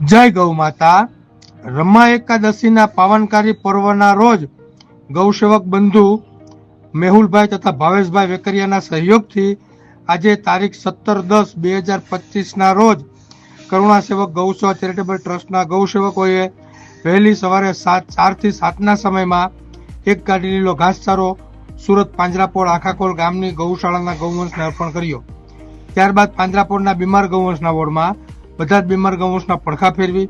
જય ગૌ માતા. રમા એકાદશીના પાવનકારી પર્વના રોજ ગૌસેવક બંધુ મેહુલભાઈ તથા ભાવેશભાઈ વેકરિયાના સહયોગથી આજે તારીખ સત્તર દસ બે હજાર પચીસના રોજ કરુણા સેવક ગૌસેવા ચેરિટેબલ ટ્રસ્ટના ગૌસેવકોએ વહેલી સવારે સાત, ચારથી સાતના સમયમાં એક ગાડી લીલો ઘાસચારો સુરત પાંજરાપોળ આખાકોલ ગામની ગૌશાળાના ગૌવંશને અર્પણ કર્યો. ત્યારબાદ પાંજરાપોળના બીમાર ગૌવંશના વોર્ડમાં બધા જ બીમાર ગૌવંશના પડખા ફેરવી,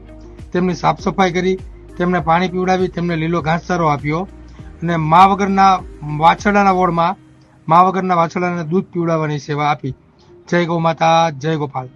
તેમની સાફ સફાઈ કરી, તેમને પાણી પીવડાવી, તેમને લીલો ઘાસચારો આપ્યો અને મા વગરના વાછરડાના વોર્ડમાં મા વગરના વાછરડાને દૂધ પીવડાવવાની સેવા આપી. જય ગૌ માતા, જય ગોપાલ.